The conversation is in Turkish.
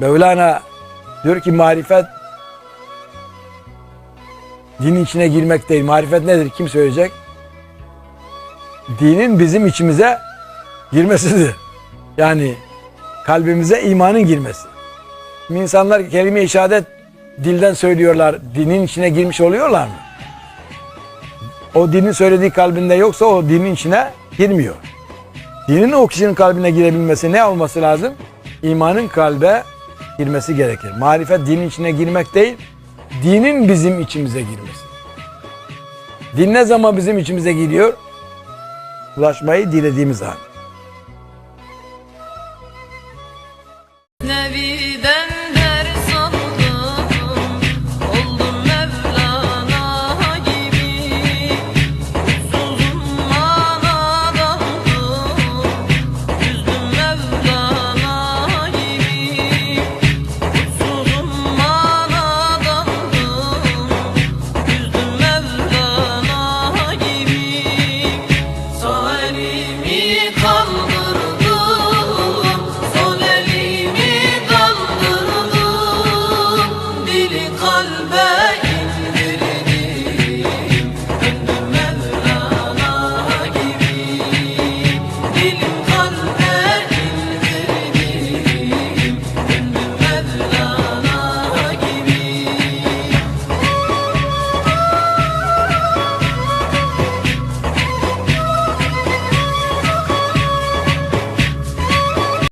Mevlana diyor ki marifet dinin içine girmek değil. Marifet nedir? Kim söyleyecek? Dinin bizim içimize girmesidir. Yani kalbimize imanın girmesi. Şimdi insanlar kelime-i şehadet dilden söylüyorlar. Dinin içine girmiş oluyorlar mı? O dinin söylediği kalbinde yoksa o dinin içine girmiyor. Dinin o kişinin kalbine girebilmesi ne olması lazım? İmanın kalbe girmesi gerekir. Marifet dinin içine girmek değil, dinin bizim içimize girmesi. Din ne zaman bizim içimize giriyor? Ulaşmayı dilediğimiz halde. Nevi قلبي